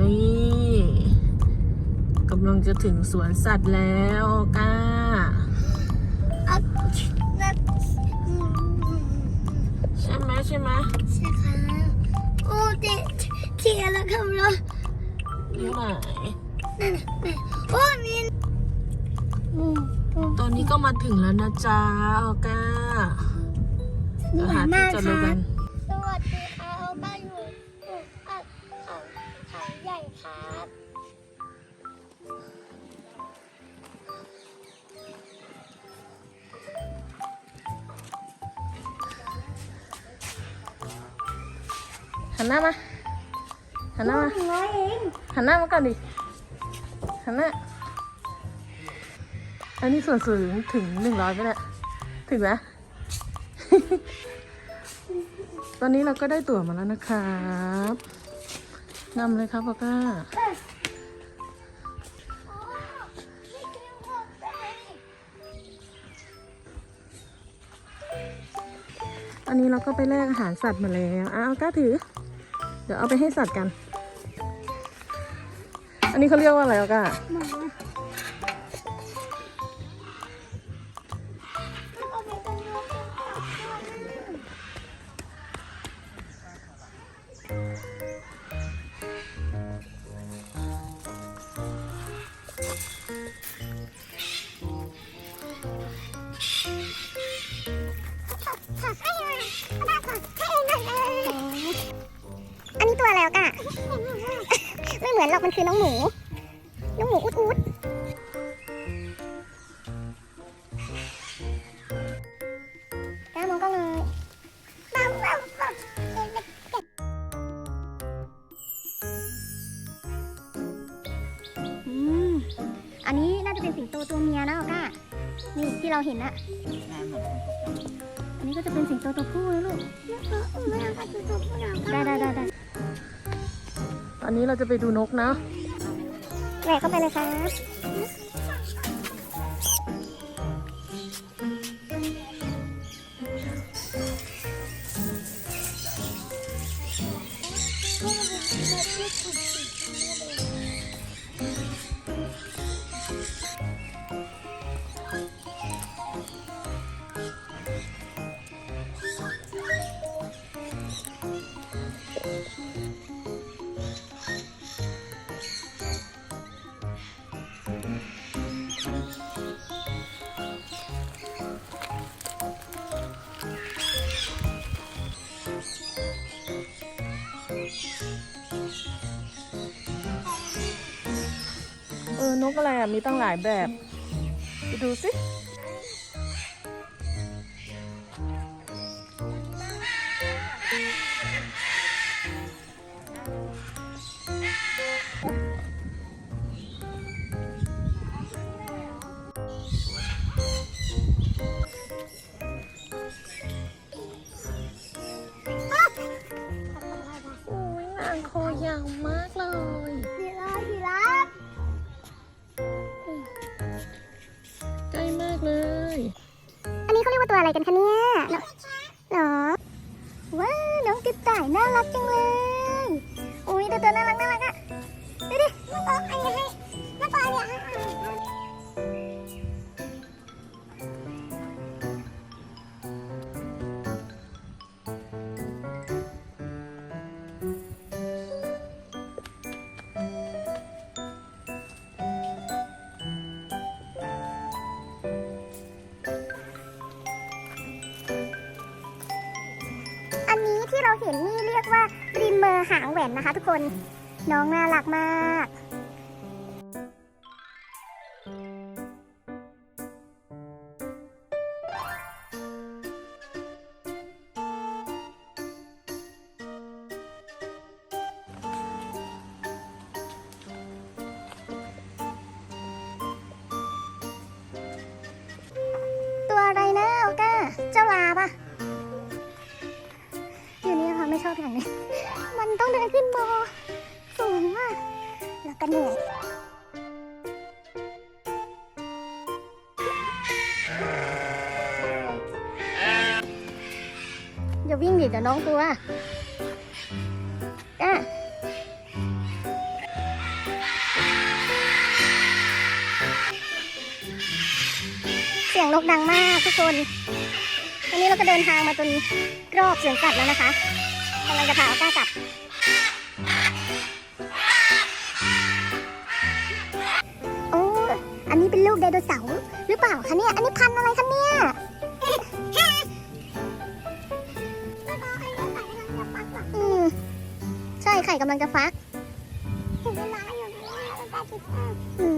นี่กำลังจะถึงสวนสัตว์แล้วก้าใช่ไหมใช่ไหมใช่ค่ะโอ้เด็กทียแล้วครับเราไหนนั่ไน่โอ้มีตอนนี้ก็มาถึงแล้วนะจ๊ะออก้าหาที่จอดรถ หันหน้ามา หันหน้ามาหนึ่งร้อยเองหันหน้ามาก่อนดิ หันหน้า อันนี้ส่วนสูงถึงหนึ่งร้อยไปเนี่ยถึงไหมตอนนี้เราก็ได้ตั๋วมาแล้วนะครับนำเลยครับพ่อก้าอ๋อนี่เกมของแม่อันนี้เราก็ไปแลกอาหารสัตว์มาแล้วอ้าวก้าถือ เดี๋ยวเอาไปให้สัตว์กัน อันนี้เขาเรียกว่าอะไรอะก้าหมา เหมือนหรอกมันคือน้องหมูน้องหมูอุดอุดก้ามองกล้องเลยบ้าวบ้าบ้าอืมอันนี้น่าจะเป็นสิงโตตัวเมียนะออก้า นี่ที่เราเห็นอะอันนี้ก็จะเป็นสิงโตตัวผู้นะลูกได้ได้ได้ได้ อนนี้เราจะไปดูนกนะแหวกเข้าไปเลยครับ เออนกอะไรอะ มีตั้งหลายแบบ ไปดูสิ ตัวอะไรกันคะเนี่ยเนอะเหรอว้าน้องกระต่ายน่ารักจังเลย เราเห็นนี่เรียกว่าริมเมอร์หางแหวนนะคะ ทุกคน น้องน่ารักมาก ไม่ชอบอย่างนี้ มันต้องเดินขึ้นบอสูงมาก แล้วก็เหนื่อยอย่าวิ่งดิเดี๋ยวน้องตัวอะเสียงนกดังมากทุกคนวันนี้เราก็เดินทางมาจนรอบเสวนสัตว์แล้วนะคะ กำลังจะพาออก้ากลับ โอ้ อันนี้เป็นลูกไดโนเสาร์หรือเปล่าคะเนี่ย อันนี้พันธุ์อะไรคะเนี่ยอืมใช่ไข่กำลังจะฟักเห็นเวลาอยู่ตรงนี้แล้วก็คิดว่าอืม